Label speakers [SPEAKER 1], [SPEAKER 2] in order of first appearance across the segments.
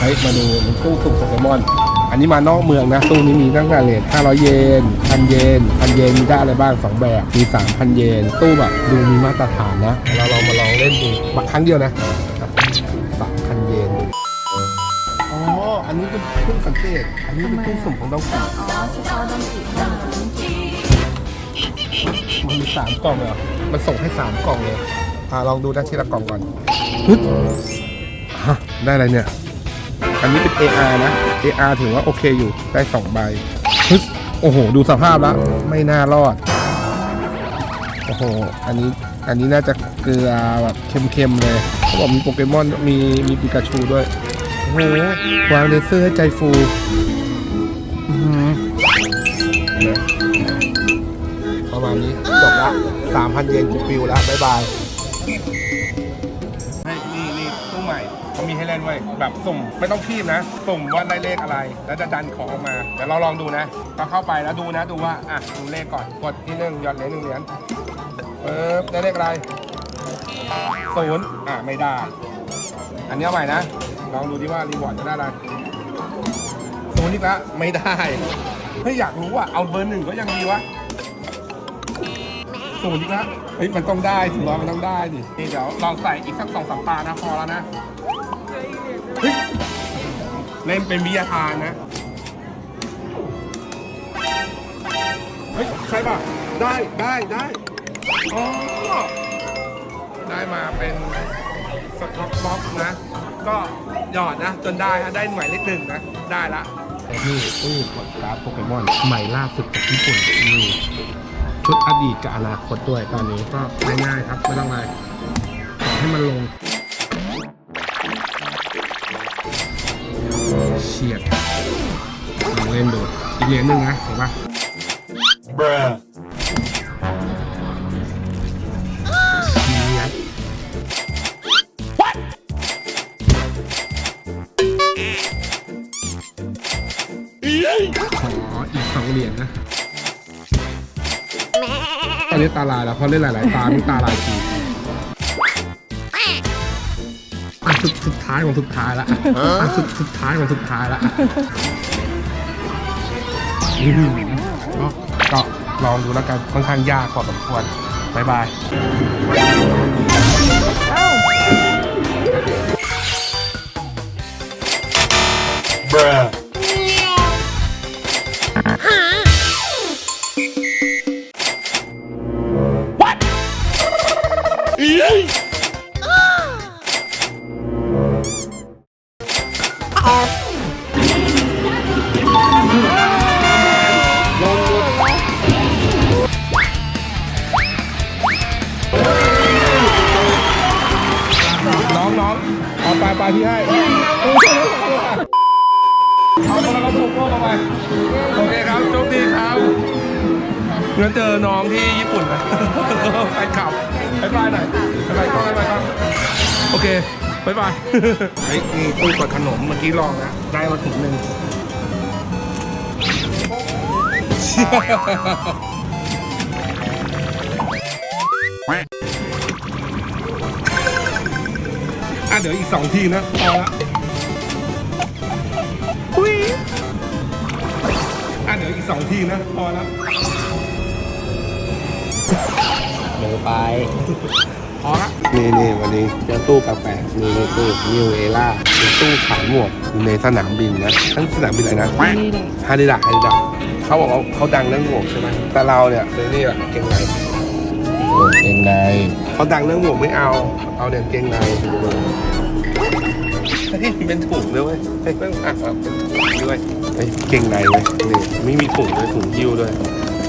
[SPEAKER 1] เฮ้ยมาดูตู้สุ่มโปเกมอน อันนี้มานอกเมืองนะตู้นี้มีตั้งแต่เลท500 เยนพันเยนพันเยนมีได้อะไรบ้าง 2 แบบมี 3,000 เยน ตู้แบบดูมีมาตรฐานนะ เราลองมาลองเล่นดูบักครั้งเดียวนะ3,000 เยนอ๋ออันนี้เป็นเครื่องสังเกตอันนี้เป็นตู้สุ่มของดองกี
[SPEAKER 2] อ๋อเฉพาะดองกีเท่านั้น
[SPEAKER 1] มันมีสามกล่องเหรอมันส่งให้สามกล่องเลยอ่าลองดูนะทีละกล่องก่อนฮึดฮะได้อะไรเนี่ย อันนี้เป็น AR นะ AR ถือว่าโอเคอยู่ได้สองใบฮึโอ้โห ดูสภาพแล้ว ไม่น่ารอด โอ้โห อันนี้อันนี้น่าจะเกลือแบบเค็มๆเลย เขาบอกมีโปเกมอนมีมีปิกาชูด้วย โอ้โห วางเลเซอร์ให้ใจฟูประมาณนี้จบละ3,000 เยนกูปิวแล้ว บ๊ายบาย เขามีให้เล่นไว้ยแบบสุ่มไม่ต้องคีบนะ สุ่มว่าได้เลขอะไร แล้วจะดันของออกมา เดี๋ยวเราลองดูนะเราเข้าไปแล้วดูนะดูว่าอะดูเลขก่อนกดที่หนึ่งหยอดเหรียญหนึ่งเหรียญเออได้เลขอะไรศูนย์อะไม่ได้ อันนี้เอาใหม่นะลองดูดิว่ารีวอร์ดจะได้อะไรศูนย์อีกแล้วไม่ได้เฮ้ยอยากรู้อะเอาเบอร์หนึ่งก็ยังดีวะศูนย์อีกแล้วเฮ้ยมันต้องได้ถึงร้อยมันต้องได้ดินี่เดี๋ยวลองใส่อีกสักสองสามตานะพอแล้วนะ เล่นเป็นวิทยาทานนะ เฮ้ย ใช่ป่ะ ได้ได้ได้อ๋อได้มาเป็นสต็อกบ็อกนะ ก็หยอดนะ จนได้ฮะได้หมายเลขหนึ่งนะ ได้ละนี่ตู้กดการ์ดโปเกมอนใหม่ล่าสุดจากญี่ปุ่นนี่ชุดอดีตกับอนาคตด้วยตอนนี้ก็ง่ายๆครับ ไม่ต้องอะไรขอให้มันลง ฉียดลองเล่นดูอีกเหรียญหนึ่งนะเห็นปะ
[SPEAKER 3] Bruh.
[SPEAKER 1] เฉียดขออีกสองเหรียญนะตอนนี้ตาลายแล้วเพราะเล่นหลาย ๆ ตามีตาลายทีอะ สุดสุดท้ายของสุดท้ายละอะสุดสุดท้ายของสุดท้ายละอืมก็ก็ลองดูแล้วกันค่อนข้างยากพอสมควรบายบาย น้องน้องเอาปลาปลาที่ให้เอาคนละกระปุกพวกเอาไปโอเคครับโชคดีครับงั้นเจอน้องที่ญี่ปุ่นนะไปขับไปบายหน่อยไปบายก็ไปบายก็โอเคบายบายเฮ้ยนี่ตู้กดขนมเมื่อกี้ลองนะได้มาถุงหนึ่ง อะเดี๋ยวอีกสองทีนะพอละอุ้ยอะเดี๋ยวอีกสองทีนะพอละ
[SPEAKER 4] เดี๋ยวไป
[SPEAKER 1] พอละนี่นี่วันนี้เจอตู้กาแฟนี่นี่ตู้นิวเอล่าเป็นตู้ขายหมวกอยู่ในสนามบินนะทั้งสนามบินอะไรนะฮาดิดะฮาดิดะ เขาบอกว่าเขาดังเรื่องหมวกใช่ไหมแต่เราเนี่ยซื้อนี่แหละเก่งใน
[SPEAKER 4] เองไง
[SPEAKER 1] เขาดังเรื่องหมวกไม่เอา เอาเนี่ยเก่งในเฮ้ยเป็นถุงด้วยเว้ยเฮ้ยเป็นอะอะเป็นถุงด้วยเฮ้ยเก่งในเว้ยนี่ไม่มีถุงด้วยถุงยิ้วด้วย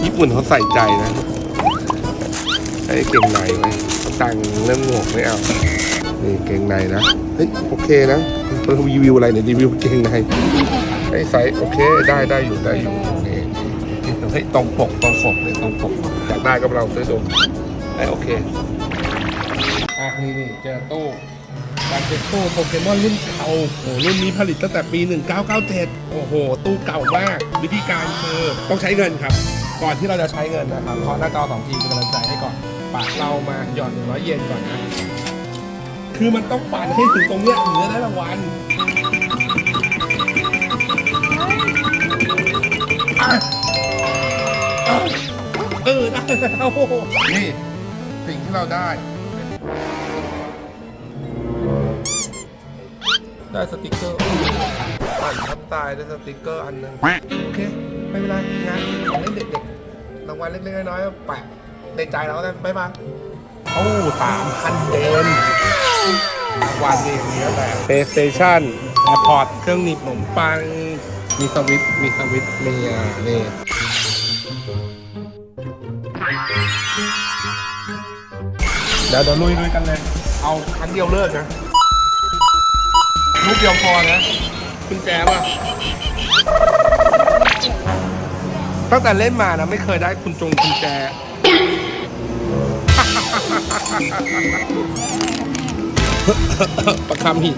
[SPEAKER 1] ญี่ปุ่นเขาใส่ใจนะไอ้ยเก่งในเว้ยเขาดังเรื่องหมวกไม่เอานี่เกงในนะเฮ้ยโอเคนะเรารีวิวอะไรเนี่ยรีวิวเกงในไอ้ไซส์โอเคได้ได้อยู่ได้อยู่นี่เเฮ้ยตรงปกตรงปกเลยตรงปกอยากได้ก็เราซื้อดูได้โอเคอะนี่นี่เจอตู้บาเจโตู้โปเกมอนรุ่นเก่าโอ้รุ่นนี้ผลิตตั้งแต่ปี 1997 โอ้โห ตู้เก่ามาก วิธีการคือต้องใช้เงินครับ ก่อนที่เราจะใช้เงินนะครับขอหน้าจอสองทีเป็นกำลังใจให้ก่อนปากเรามาหย่อนหนึ่งร้อยเยนก่อนนะ คือมันต้องปั่นให้ถึงตรงเนี้ยเหนือได้รางวัลอะ แล้ว นี่ สิ่งที่เราได้ ได้สติกเกอร์อ่านทับตายได้สติกเกอร์อันหนึ่งโอเค ไม่เป็นไรงานของเล่นเด็กๆรางวัลเล็กๆน้อยๆแปะในใจเราแล้วกันบ๊ายบายโอ้สามพันเดนรางวัลนี่อย่างนี้แหละ PlayStation AirPod เครื่องหนีบขนมปัง มีสวิตช์มีสวิตช์มีอ่านี่ เดี๋ยวเดี๋ยวลุยลุยกันเลย เอาครั้งเดียวเลิกนะลูกเดียวพอนะกุญแจป่ะ ตั้งแต่เล่นมานะไม่เคยได้คุณจงกุญแจ ประคำหิน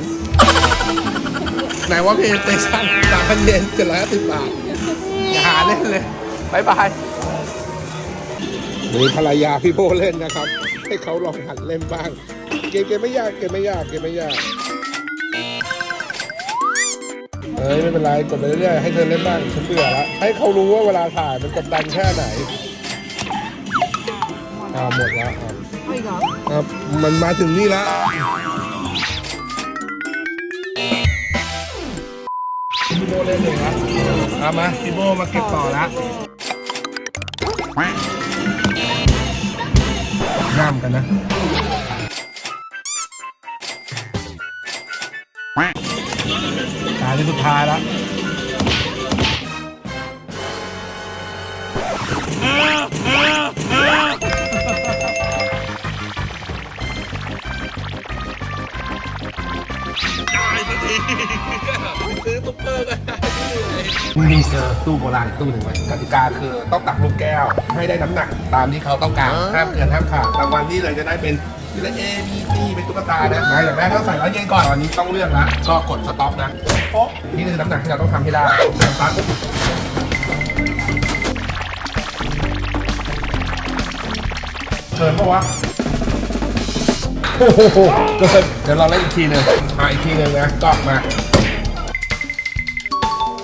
[SPEAKER 1] ไหนว่าเพย์สเตชันสามพันเยนเจ็ดร้อยห้าสิบบาท อย่าหาเล่นเลยบายบายมีภรรยาพี่โบเล่นนะครับ ให้เขาลองหัดเล่นบ้าง เกมเกมไม่ยากเกมไม่ยากเกมไม่ยากเฮ้ยไม่เป็นไรกดไปเรื่อยๆให้เธอเล่นบ้างฉันเบื่อแล้วให้เขารู้ว่าเวลาถ่ายมันกดดันแค่ไหนอ่าหมดแล้วอะ
[SPEAKER 2] เอาอีกเหรอ
[SPEAKER 1] ครับมันมาถึงนี่แล้วพี่โบเล่นเองละเอามาพี่โบมาเก็บต่อละย่ามกันนะตาที่สุดท้ายแล้วได้สักทีซื้อตุ๊กเปอร์ก็ได้มี เจอตู้โบราณตู้หนึ่งไว้กติกาคือต้องตักลูกแก้ว ให้ได้น้ำหนักตามที่เขาต้องการห้ามเกินห้ามขาดรางวัลนี่เลยจะได้เป็นคือเอ B C เป็นตุ๊กตานะมาอย่างแรกต้องใส่ร้อยเยนก่อนตอนนี้ต้องเลือกละก็กดสต็อปนะโป๊ะนี่คือน้ำหนักที่เราต้องทำให้ได้สตาร์ทปุ๊บเกินปะวะโอ้โหเกินเดี๋ยวเราเล่นอีกทีหนึ่งมาอีกทีหนึ่งนะก็มา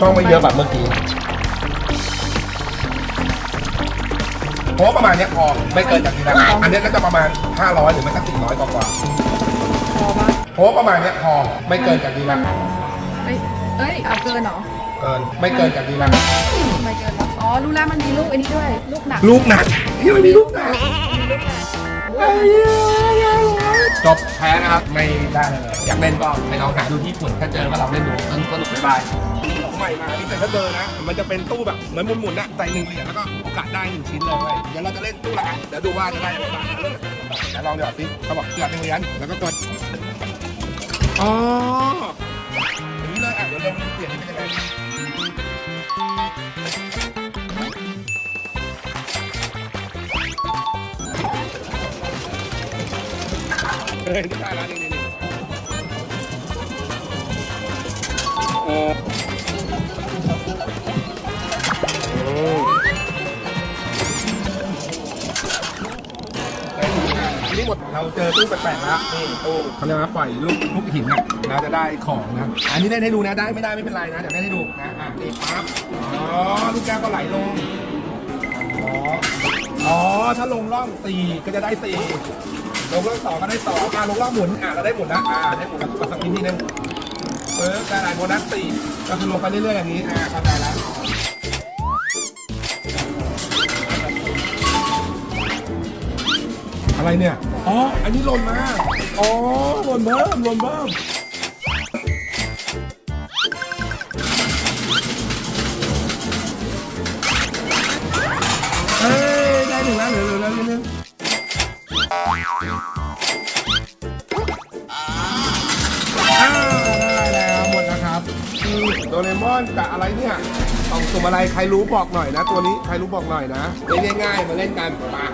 [SPEAKER 1] ต้องไม่เยอะแบบเมื่อกี้เพราะว่าประมาณเนี้ยพอไม่เกินจากนี้นะอันเนี้ยก็จะประมาณ 500 หรือไม่ก็400กว่ากว่า
[SPEAKER 2] พอปะ
[SPEAKER 1] เพราะว่าประมาณเนี้ยพอไม่เกินจากนี้นะ
[SPEAKER 2] เอ้ย เอ้ย เอาเกินเหรอ
[SPEAKER 1] เกินไม่เกินจากนี้นะ
[SPEAKER 2] ทำไมเกินวะอ๋อ รู้แล้วมันมีลูกไอ้นี่ด้วย ลูกหนัก
[SPEAKER 1] ลูกหนักที่มันมีลูกหนักจบแพ้นะครับ ไม่ได้เลยอยากเล่นก็ไปลองหาดูที่ญี่ปุ่นถ้าเจอก็ลองเล่นดูสนุกสนุกบ๊ายบายของ ใหม่มาที่เซ็นทรัลเบอร์นะ มันจะเป็นตู้แบบเหมือนหมุนๆนะใส่หนึ่งเหรียญแล้วก็โอกาสได้หนึ่งชิ้นเลยเว้ยเดี๋ยวเราจะเล่นตู้ละอันเดี๋ยวดูว่าจะได้อะไรบ้างเดี๋ยวลองเดี๋ยวสิเขาบอกเกือบหนึ่งเหรียญแล้วก็กดอ๋ออย่างนี้เลยอะเดี๋ยวลองเปลี่ยนนี่เป็นยังไงเฮ้ยได้แล้วนี่นี่นี่โอ้ หมด เราเจอตู้แปลกๆแล้วนี่ตู้เขาเรียกว่าปล่อยลูกลูกหินนะเราจะได้ของนะ อันนี้เล่นให้ดูนะ ได้ไม่ได้ไม่เป็นไรนะเดี๋ยวเล่นให้ดูนะอะนี่ปั๊บ อ๋อ ลูกแก้วก็ไหลลง อ๋อ อ๋อ ถ้าลงร่องสี่ก็จะได้สี่ลงรอบสองก็ได้สองมาลงรอบหมุน อะเราได้หมุนแล้วอ่าได้หมุนแล้วกดสักทีทีนึงเออได้ได้โบนัสสี่ก็คือลงไปเรื่อยๆอย่างนี้ อ่าเข้าใจแล้วอะไรเนี่ย อ๋อ อันนี้หล่นมา อ๋อหล่นเบิ้มหล่นเบิ้มเอ้ย ได้หนึ่งแล้วเหลือเหลือแล้วนิดนึงอ่าได้แล้วหมดแล้วครับคือโดเรมอนกับอะไรเนี่ยกล่องสุ่มอะไรใครรู้บอกหน่อยนะ ตัวนี้ใครรู้บอกหน่อยนะเล่นง่ายๆมาเล่นกันมา